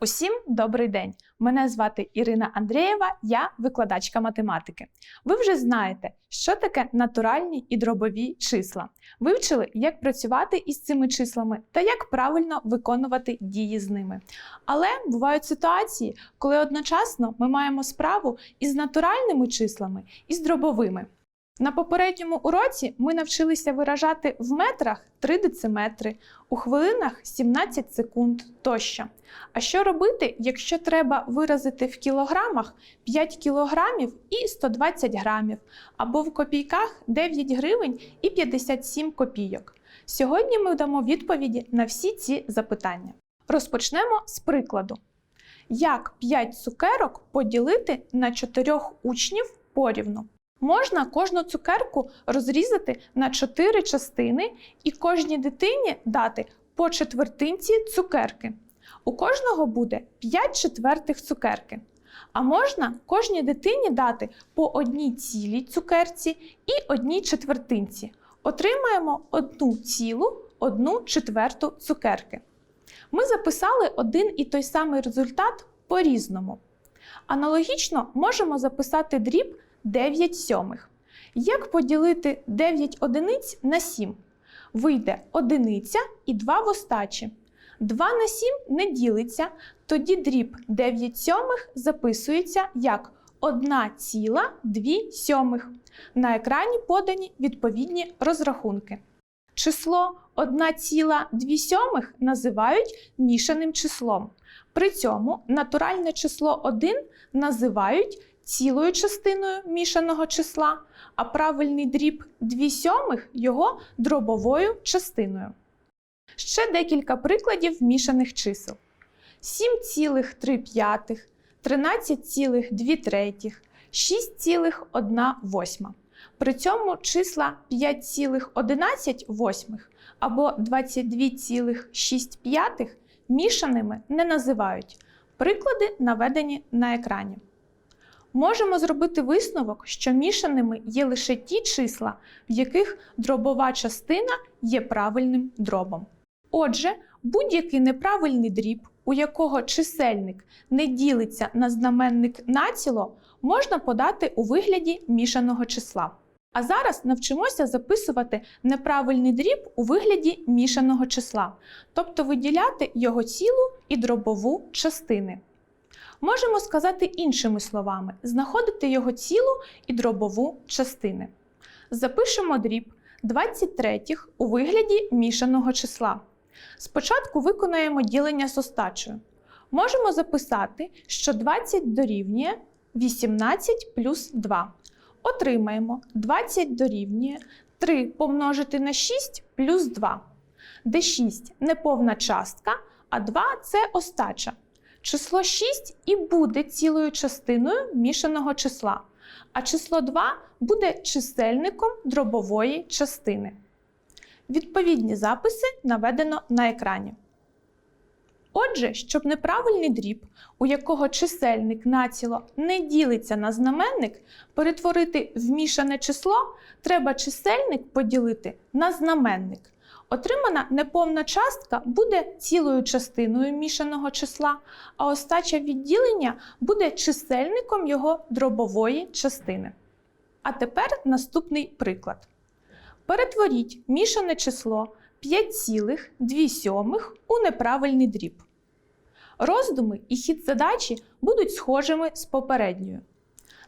Усім добрий день! Мене звати Ірина Андрієва, я викладачка математики. Ви вже знаєте, що таке натуральні і дробові числа. Вивчили, як працювати із цими числами та як правильно виконувати дії з ними. Але бувають ситуації, коли одночасно ми маємо справу із натуральними числами і з дробовими. На попередньому уроці ми навчилися виражати в метрах 3 дециметри, у хвилинах 17 секунд тощо. А що робити, якщо треба виразити в кілограмах 5 кілограмів і 120 грамів, або в копійках 9 гривень і 57 копійок? Сьогодні ми дамо відповіді на всі ці запитання. Розпочнемо з прикладу. Як 5 цукерок поділити на 4 учнів порівну? Можна кожну цукерку розрізати на 4 частини і кожній дитині дати по четвертинці цукерки. У кожного буде 5 четвертих цукерки. А можна кожній дитині дати по одній цілій цукерці і одній четвертинці. Отримаємо одну цілу, одну четверту цукерки. Ми записали один і той самий результат по-різному. Аналогічно можемо записати дріб 9 сьомих. Як поділити 9 одиниць на 7? Вийде одиниця і 2 в остачі. 2 на 7 не ділиться, тоді дріб 9 сьомих записується як 1,2 сьомих. На екрані подані відповідні розрахунки. Число 1,2 сьомих називають мішаним числом. При цьому натуральне число 1 називають цілою частиною мішаного числа, а правильний дріб 2 сьомих його дробовою частиною. Ще декілька прикладів мішаних чисел: 7,3, 13,2 третіх, 6,1 При цьому числа 5,11 або 22,6 мішаними не називають. Приклади наведені на екрані. Можемо зробити висновок, що мішаними є лише ті числа, в яких дробова частина є правильним дробом. Отже, будь-який неправильний дріб, у якого чисельник не ділиться на знаменник націло, можна подати у вигляді мішаного числа. А зараз навчимося записувати неправильний дріб у вигляді мішаного числа, тобто виділяти його цілу і дробову частини. Можемо сказати іншими словами, знаходити його цілу і дробову частини. Запишемо дріб 23 у вигляді мішаного числа. Спочатку виконаємо ділення з остачею. Можемо записати, що 20 дорівнює 18 плюс 2. Отримаємо 20 дорівнює 3 помножити на 6 плюс 2, де 6 неповна частка, а 2 це остача. Число 6 і буде цілою частиною мішаного числа, а число 2 буде чисельником дробової частини. Відповідні записи наведено на екрані. Отже, щоб неправильний дріб, у якого чисельник націло не ділиться на знаменник, перетворити в мішане число, треба чисельник поділити на знаменник. Отримана неповна частка буде цілою частиною мішаного числа, а остача відділення буде чисельником його дробової частини. А тепер наступний приклад. Перетворіть мішане число 5,2 у неправильний дріб. Роздуми і хід задачі будуть схожими з попередньою.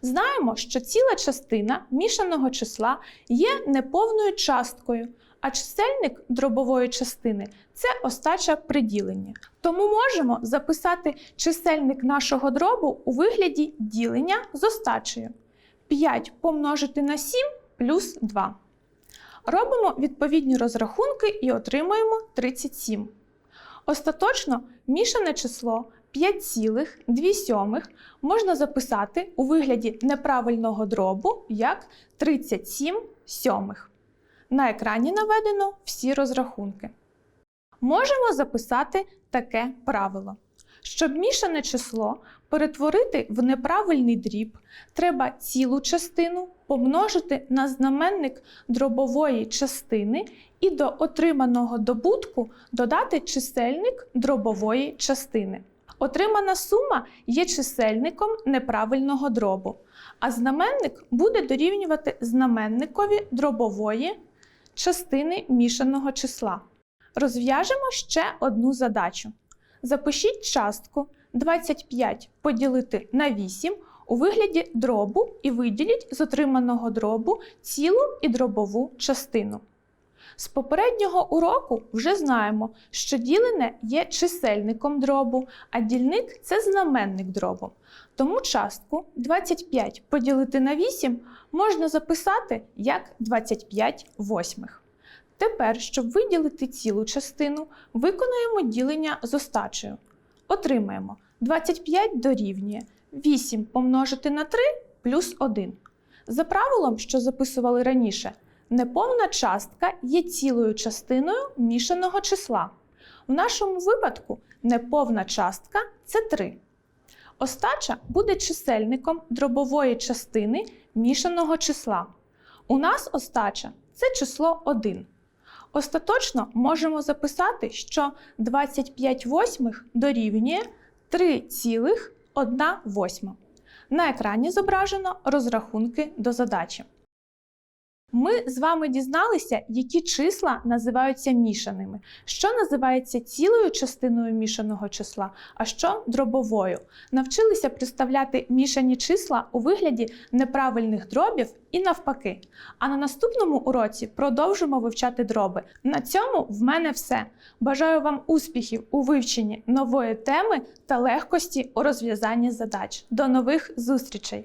Знаємо, що ціла частина мішаного числа є неповною часткою, а чисельник дробової частини це остача приділення. Тому можемо записати чисельник нашого дробу у вигляді ділення з остачею. 5 помножити на 7 плюс 2. Робимо відповідні розрахунки і отримуємо 37. Остаточно мішане число 5,2 можна записати у вигляді неправильного дробу як 37 сьомих. На екрані наведено всі розрахунки. Можемо записати таке правило. Щоб мішане число перетворити в неправильний дріб, треба цілу частину помножити на знаменник дробової частини і до отриманого добутку додати чисельник дробової частини. Отримана сума є чисельником неправильного дробу, а знаменник буде дорівнювати знаменникові дробової частини мішаного числа. Розв'яжемо ще одну задачу. Запишіть частку 25 поділити на 8 у вигляді дробу і виділіть з отриманого дробу цілу і дробову частину. З попереднього уроку вже знаємо, що ділене є чисельником дробу, а дільник це знаменник дробу. Тому частку 25 поділити на 8 можна записати як 25 восьмих. Тепер, щоб виділити цілу частину, виконуємо ділення з остачею. Отримаємо 25 дорівнює 8 помножити на 3 плюс 1. За правилом, що записували раніше, неповна частка є цілою частиною мішаного числа. В нашому випадку неповна частка це 3. Остача буде чисельником дробової частини мішаного числа. У нас остача це число 1. Остаточно можемо записати, що 25 восьмих дорівнює 3,1 восьма. На екрані зображено розрахунки до задачі. Ми з вами дізналися, які числа називаються мішаними, що називається цілою частиною мішаного числа, а що дробовою. Навчилися представляти мішані числа у вигляді неправильних дробів і навпаки. А на наступному уроці продовжимо вивчати дроби. На цьому в мене все. Бажаю вам успіхів у вивченні нової теми та легкості у розв'язанні задач. До нових зустрічей!